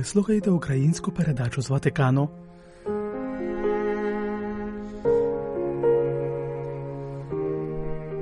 Ви слухаєте українську передачу з Ватикану.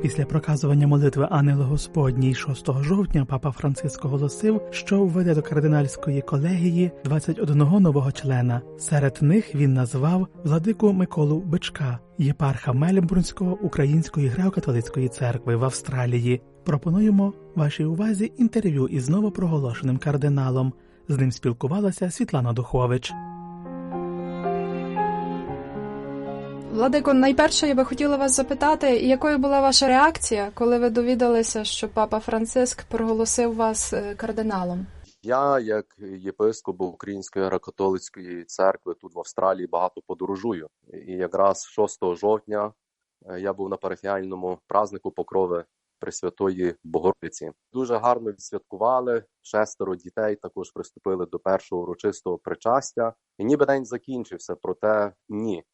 Після проказування молитви Ангела Господній 6 жовтня папа Франциск оголосив, що введе до кардинальської колегії 21 нового члена. Серед них він назвав владику Миколу Бичка, єпарха Мельбурнського Української греко-католицької церкви в Австралії. Пропонуємо вашій увазі інтерв'ю із новопроголошеним кардиналом. З ним спілкувалася Світлана Духович. Владико, найперше я би хотіла вас запитати, якою була ваша реакція, коли ви довідалися, що папа Франциск проголосив вас е, кардиналом? Я, як єпископ Української греко-католицької церкви, тут в Австралії багато подорожую. І якраз 6 жовтня е, я був на парафіальному празднику Покрови Пресвятої Богородиці. Дуже гарно відсвяткували. Шестеро дітей також приступили до першого урочистого причастя. І ніби день закінчився, проте ні.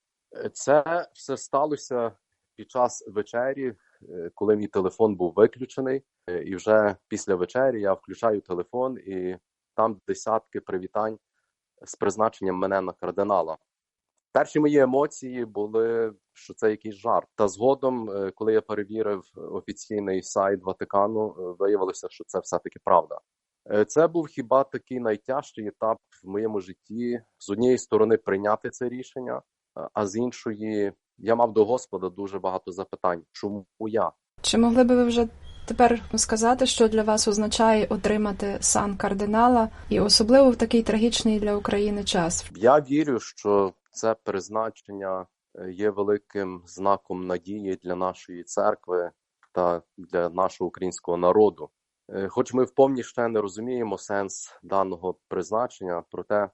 Це все сталося під час вечері, е, коли мій телефон був виключений, е, і вже після вечері я включаю телефон, і там десятки привітань з призначенням мене на кардинала. Перші мої емоції були, що це якийсь жарт. Та згодом, е, коли я перевірив офіційний сайт Ватикану, виявилося, що це все-таки правда. Це був хіба такий найтяжчий етап в моєму житті з однієї сторони прийняти це рішення а з іншої я мав до Господа дуже багато запитань. Чому я? Чи могли би ви вже тепер сказати, що для вас означає отримати сан кардинала, і особливо в такий трагічний для України час? Я вірю, що це призначення є великим знаком надії для нашої церкви та для нашого українського народу. Хоч ми вповні ще не розуміємо сенс даного призначення, проте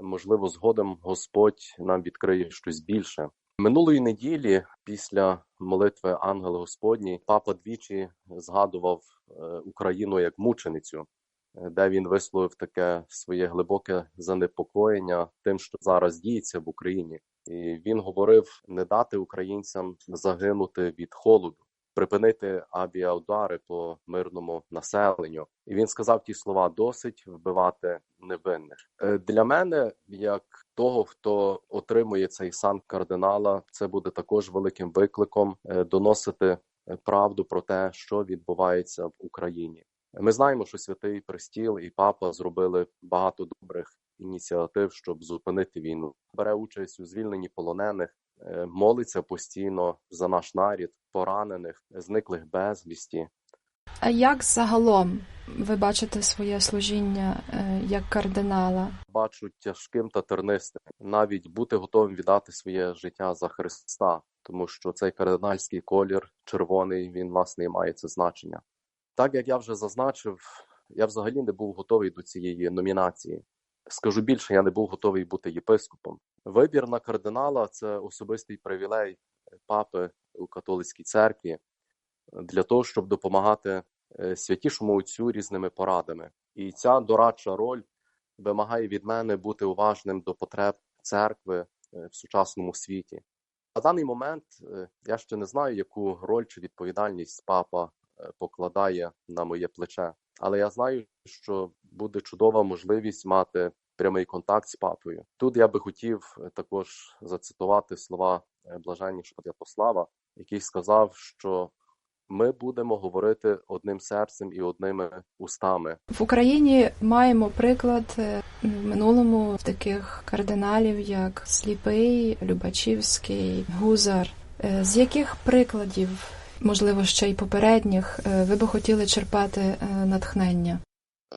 можливо, згодом Господь нам відкриє щось більше. Минулої неділі, після молитви Ангела Господні, папа двічі згадував е, Україну як мученицю, е, де він висловив таке своє глибоке занепокоєння тим, що зараз діється в Україні, і він говорив не дати українцям загинути від холоду припинити авіаудари по мирному населенню. І він сказав ті слова: досить вбивати невинних. Е, для мене, як того, хто отримує цей сан кардинала, це буде також великим викликом е, доносити е, правду про те, що відбувається в Україні. Ми знаємо, що святий престіл і папа зробили багато добрих ініціатив, щоб зупинити війну. Бере участь у звільненні полонених, молиться постійно за наш нарід, поранених, зниклих безвісті. А як загалом ви бачите своє служіння е, як кардинала? Бачу тяжким та тернистим, навіть бути готовим віддати своє життя за Христа, тому що цей кардинальський колір червоний він власне і має це значення. Так як я вже зазначив, я взагалі не був готовий до цієї номінації. Скажу більше, я не був готовий бути єпископом. Вибір на кардинала це особистий привілей папи у католицькій церкві для того, щоб допомагати е, святішому отцю різними порадами. І ця дорадча роль вимагає від мене бути уважним до потреб церкви е, в сучасному світі. На даний момент е, я ще не знаю, яку роль чи відповідальність папа покладає на моє плече. Але я знаю, що буде чудова можливість мати прямий контакт з папою. Тут я би хотів е, також зацитувати слова е, блаженнішого Святослава, який сказав, що ми будемо говорити одним серцем і одними устами в Україні. Маємо приклад е, в минулому таких кардиналів, як Сліпий, Любачівський, Гузар. З яких прикладів можливо, ще й попередніх, ви би хотіли черпати натхнення?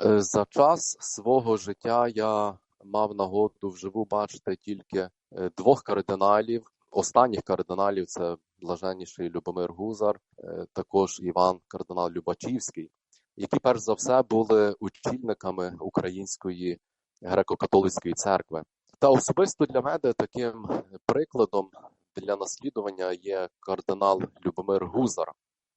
Е, за час свого життя я мав нагоду вживу бачити тільки двох кардиналів. Останніх кардиналів це блаженніший Любомир Гузар, також Іван Кардинал Любачівський, які перш за все були очільниками української греко-католицької церкви. Та особисто для мене таким прикладом для наслідування є кардинал Любомир Гузар.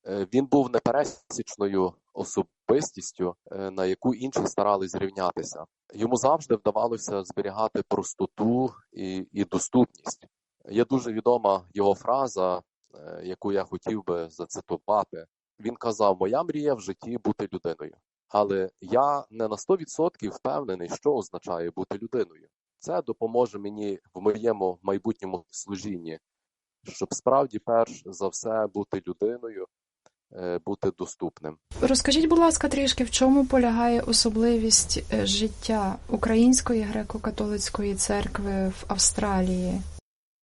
Е, він був непересічною особистістю, е, на яку інші старались зрівнятися. Йому завжди вдавалося зберігати простоту і, і доступність. Є дуже відома його фраза, е, яку я хотів би зацитувати. Він казав: Моя мрія в житті бути людиною. Але я не на 100% впевнений, що означає бути людиною. Це допоможе мені в моєму майбутньому служінні, щоб справді перш за все бути людиною, бути доступним. Розкажіть, будь ласка, трішки, в чому полягає особливість е, життя Української греко-католицької церкви в Австралії?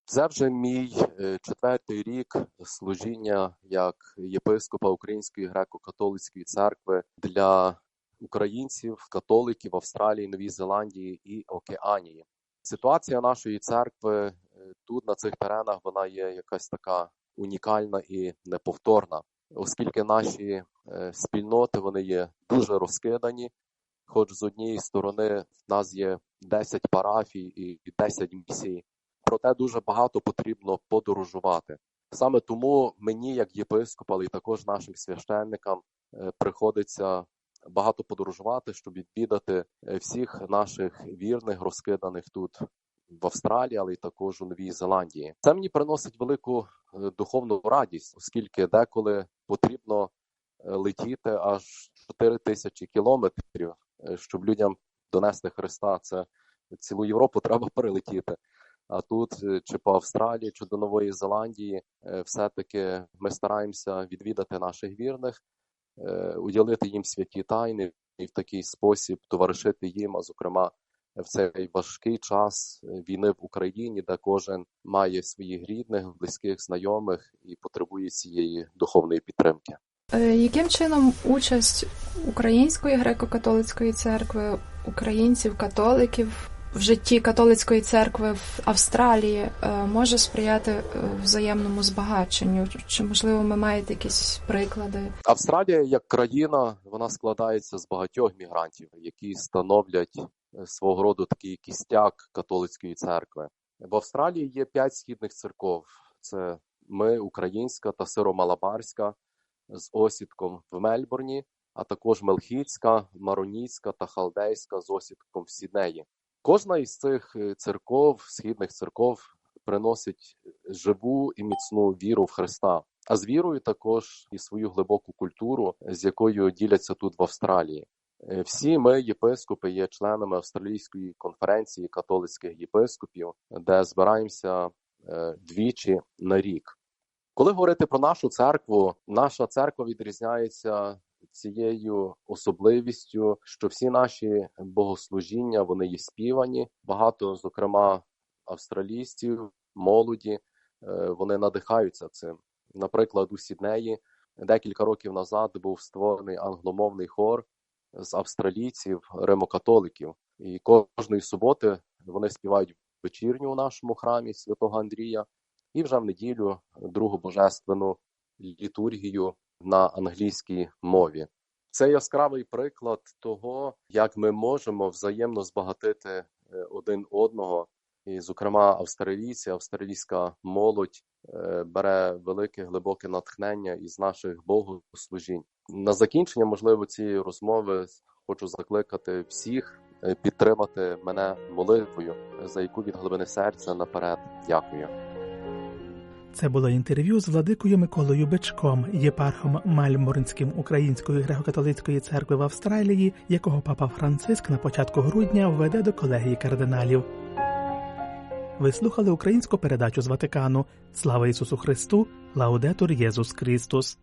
Це вже мій е, четвертий рік служіння як єпископа Української греко-католицької церкви для українців, католиків Австралії, Новій Зеландії і Океанії. Ситуація нашої церкви е, тут, на цих теренах, вона є якась така унікальна і неповторна, оскільки наші е, спільноти вони є дуже розкидані. Хоч з однієї сторони в нас є 10 парафій і 10 місій, проте дуже багато потрібно подорожувати. Саме тому мені, як єпископ, але й також нашим священникам, е, приходиться багато подорожувати, щоб відвідати е, всіх наших вірних, розкиданих тут в Австралії, але й також у Новій Зеландії. Це мені приносить велику духовну радість, оскільки деколи потрібно е, летіти аж 4 тисячі кілометрів, е, щоб людям донести Христа. Це цілу Європу треба перелетіти. А тут е, чи по Австралії, чи до Нової Зеландії, все-таки ми стараємося відвідати наших вірних, уділити їм святі тайни і в такий спосіб товаришити їм, а зокрема в цей важкий час війни в Україні, де кожен має своїх рідних, близьких, знайомих і потребує цієї духовної підтримки. Е, Яким чином участь Української греко-католицької церкви, українців, католиків в житті католицької церкви в Австралії е, може сприяти е, взаємному збагаченню? Чи можливо ви маєте якісь приклади? Австралія як країна вона складається з багатьох мігрантів, які становлять свого роду такий кістяк католицької церкви. В Австралії є п'ять східних церков: це ми, українська та сиромалабарська з осідком в Мельбурні, а також Мелхітська, Мароніцька та Халдейська з осідком в Сіднеї. Кожна із цих е, церков, східних церков, приносить живу і міцну віру в Христа, а з вірою також і свою глибоку культуру, з якою діляться тут в Австралії. Е, Всі ми, єпископи, є членами Австралійської конференції католицьких єпископів, де збираємося е, двічі на рік. Коли говорити про нашу церкву, наша церква відрізняється цією особливістю, що всі наші богослужіння вони є співані. Багато, зокрема, австралійців, молоді, е, вони надихаються цим. Наприклад, у Сіднеї декілька років назад був створений англомовний хор з австралійців, римокатоликів, і кожної суботи вони співають вечірню у нашому храмі святого Андрія, і вже в неділю другу божественну літургію на англійській мові. Це яскравий приклад того, як ми можемо взаємно збагатити е, один одного. І, зокрема, австралійці, австралійська молодь е, бере велике глибоке натхнення із наших богослужінь. На закінчення, можливо, цієї розмови хочу закликати всіх е, підтримати мене молитвою, за яку від глибини серця наперед дякую. Це було інтерв'ю з владикою Миколою Бичком, єпархом Мальморнським Української греко-католицької церкви в Австралії, якого папа Франциск на початку грудня введе до колегії кардиналів. Ви слухали українську передачу з Ватикану. Слава Ісусу Христу! Лаудетур Єсус Христос!